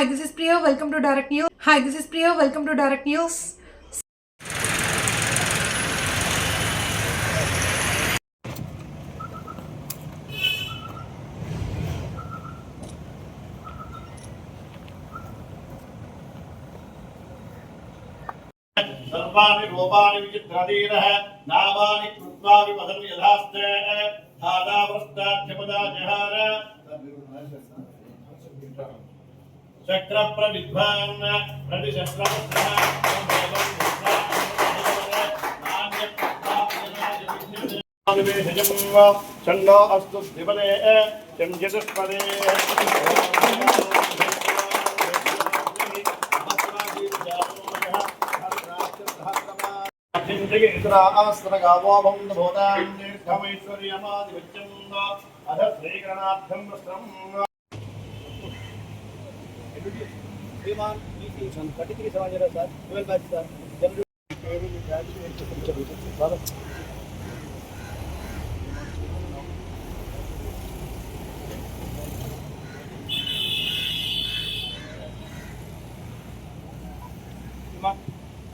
Hi, this is Priya. Welcome to Direct News. Hi, this is Priya. Welcome to Direct News. सर्वाणि रूपाणि विचित्रधीरः नामानि कृत्वा विपदन् यथास्ते धातावृष्टाख्यपदा जहार शक्र प्रविद्वान् छन्नो अस्तु दिवने चन्द्रपदे ैश्वर्यमादिभ्यम् अथ श्रीगणार्थं वस्त्रम् Shriman thirty three seven zero sir twelve batch sir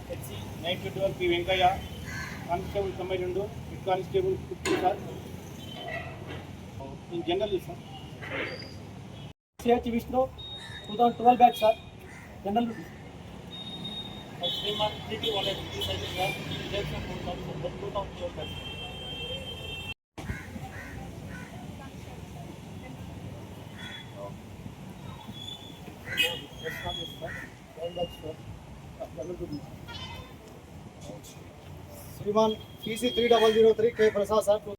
HC nine two twelve P Venkaiah constable తొంభై రెండు head constable fifty sir in general sir CH Vishnu two thousand twelve batch sir general Shriman TT one eighty cycle sir two thousand twelve batch Shriman PC three double zero three K Prasad साहब श्रीमान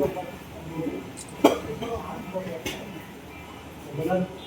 Thank you.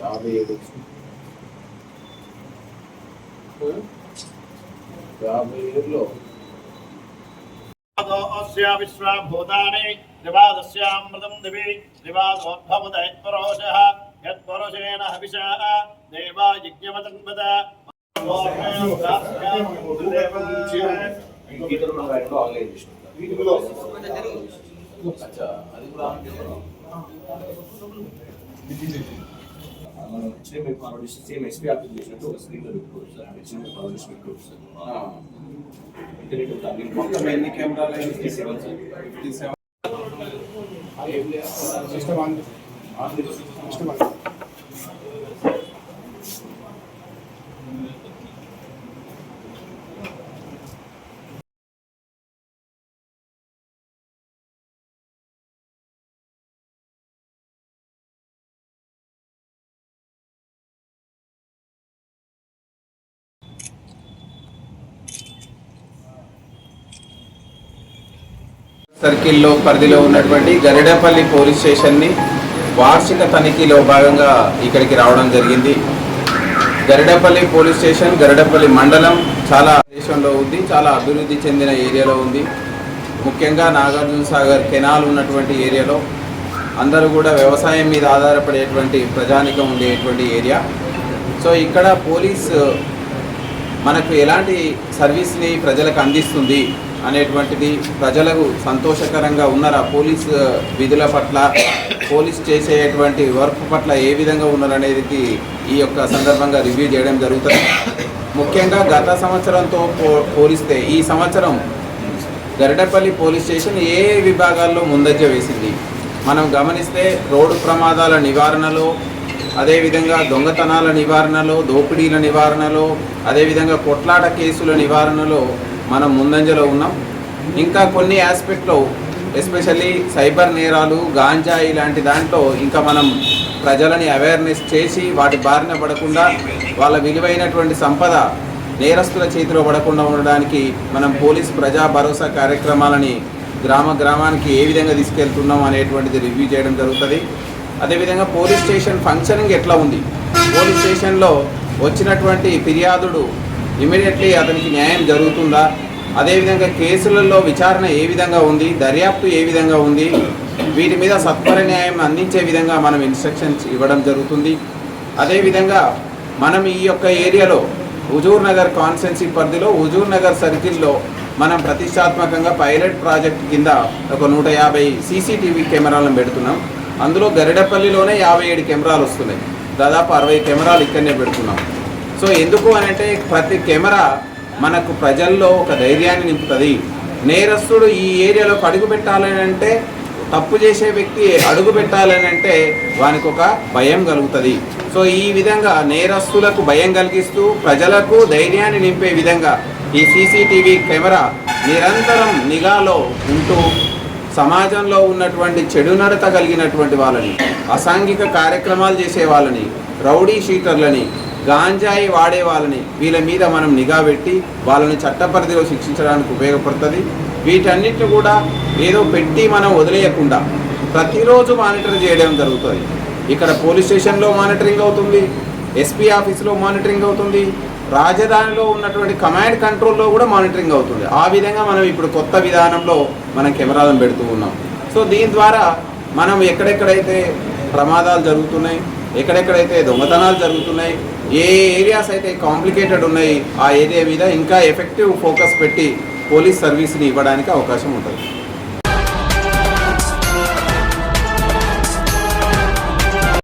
యాభై ఏడు యాభై ఏడులో అస్య విశ్వభూతాని దివి దివాదోద్భవత యత్పరోష యత్పరోషేణ హవిషా దేవా గీతలు online అచ్చా అది కూడా మనం హెచ్డిఎం ఫార్వర్డేషన్ సేమ్ ఎస్పీ ఆఫీస్ చేసినట్టు ఒక పెట్టుకోవచ్చు సార్ పెట్టుకోవచ్చు సార్ ఇంటర్నెట్ ఉంటుంది మొత్తం ఎన్ని కెమెరాలు fifty seven sir fifty seven system on system on సర్కిల్లో పరిధిలో ఉన్నటువంటి గరిడపల్లి పోలీస్ స్టేషన్ని వార్షిక తనిఖీలో భాగంగా ఇక్కడికి రావడం జరిగింది. గరిడపల్లి పోలీస్ స్టేషన్ గరిడపల్లి మండలం చాలా దేశంలో ఉంది చాలా అభివృద్ధి చెందిన ఏరియాలో ఉంది. ముఖ్యంగా నాగార్జున సాగర్ కెనాల్ ఉన్నటువంటి ఏరియాలో అందరూ కూడా వ్యవసాయం మీద ఆధారపడేటువంటి ప్రజానికం ఉండేటువంటి ఏరియా. సో ఇక్కడ పోలీస్ మనకు ఎలాంటి సర్వీస్ని ప్రజలకు అందిస్తుంది? అనేటువంటిది ప్రజలకు సంతోషకరంగా ఉన్నారా? పోలీస్ విధుల పట్ల పోలీస్ చేసేటువంటి వర్క్ పట్ల ఏ విధంగా ఉన్నారనేది ఈ యొక్క సందర్భంగా రివ్యూ చేయడం జరుగుతుంది. ముఖ్యంగా గత సంవత్సరంతో పో పోలిస్తే ఈ సంవత్సరం గరిడపల్లి పోలీస్ స్టేషన్ ఏ విభాగాల్లో ముందంజ వేసింది? మనం గమనిస్తే రోడ్డు ప్రమాదాల నివారణలో అదేవిధంగా దొంగతనాల నివారణలో దోపిడీల నివారణలో అదేవిధంగా కొట్లాట కేసుల నివారణలో మనం ముందంజలో ఉన్నాం. ఇంకా కొన్ని ఆస్పెక్ట్లో ఎస్పెషల్లీ సైబర్ నేరాలు గాంజా ఇలాంటి దాంట్లో ఇంకా మనం ప్రజలని అవేర్నెస్ చేసి వాటి బారిన పడకుండా వాళ్ళ విలువైనటువంటి సంపద నేరస్తుల చేతిలో పడకుండా ఉండడానికి మనం పోలీస్ ప్రజా భరోసా కార్యక్రమాలని గ్రామ గ్రామానికి ఏ విధంగా తీసుకెళ్తున్నాం అనేటువంటిది రివ్యూ చేయడం జరుగుతుంది. అదేవిధంగా పోలీస్ స్టేషన్ ఫంక్షనింగ్ ఎట్లా ఉంది? పోలీస్ స్టేషన్లో వచ్చినటువంటి ఫిర్యాదుడు ఇమీడియట్లీ అతనికి న్యాయం జరుగుతుందా? అదేవిధంగా కేసులలో విచారణ ఏ విధంగా ఉంది? దర్యాప్తు ఏ విధంగా ఉంది? వీటి మీద సత్వర న్యాయం అందించే విధంగా మనం ఇన్స్ట్రక్షన్స్ ఇవ్వడం జరుగుతుంది. అదేవిధంగా మనం ఈ యొక్క ఏరియాలో హుజూర్ నగర్ కాన్స్టెన్సీ పరిధిలో హుజూర్ నగర్ సర్కిల్లో మనం ప్రతిష్టాత్మకంగా పైలట్ ప్రాజెక్ట్ కింద ఒక నూట యాభై సీసీటీవీ కెమెరాలను పెడుతున్నాం. అందులో గరిడపల్లిలోనే యాభై ఏడు కెమెరాలు వస్తున్నాయి. దాదాపు అరవై కెమెరాలు ఇక్కడనే పెడుతున్నాం. సో ఎందుకు అనంటే అంటే ప్రతి కెమెరా మనకు ప్రజల్లో ఒక ధైర్యాన్ని నింపుతుంది. నేరస్తుడు ఈ ఏరియాలోకి అడుగు పెట్టాలని అంటే తప్పు చేసే వ్యక్తి అడుగు పెట్టాలని అంటే వానికి ఒక భయం కలుగుతుంది. సో ఈ విధంగా నేరస్తులకు భయం కలిగిస్తూ ప్రజలకు ధైర్యాన్ని నింపే విధంగా ఈ సీసీటీవీ కెమెరా నిరంతరం నిఘాలో ఉంటూ సమాజంలో ఉన్నటువంటి చెడు నడత కలిగినటువంటి వాళ్ళని అసాంఘిక కార్యక్రమాలు చేసే వాళ్ళని రౌడీ షీటర్లని గాంజాయి వాడే వాళ్ళని వీళ్ళ మీద మనం నిఘా పెట్టి వాళ్ళని చట్టపరిధిలో శిక్షించడానికి ఉపయోగపడుతుంది. వీటన్నిటిని కూడా ఏదో పెట్టి మనం వదిలేయకుండా ప్రతిరోజు మానిటర్ చేయడం జరుగుతుంది. ఇక్కడ పోలీస్ స్టేషన్లో మానిటరింగ్ అవుతుంది ఎస్పీ ఆఫీస్లో మానిటరింగ్ అవుతుంది రాజధానిలో ఉన్నటువంటి కమాండ్ కంట్రోల్లో కూడా మానిటరింగ్ అవుతుంది. ఆ విధంగా మనం ఇప్పుడు కొత్త విధానంలో మనం కెమెరాలను పెడుతూ ఉన్నాం. సో దీని ద్వారా మనం ఎక్కడెక్కడైతే ప్రమాదాలు జరుగుతున్నాయి ఎక్కడెక్కడైతే దొంగతనాలు జరుగుతున్నాయి ఏ ఏరియాస్ అయితే కాంప్లికేటెడ్ ఉన్నాయి ఆ ఏరియా మీద ఇంకా ఎఫెక్టివ్ ఫోకస్ పెట్టి పోలీస్ సర్వీస్ని ఇవ్వడానికి అవకాశం ఉంటుంది.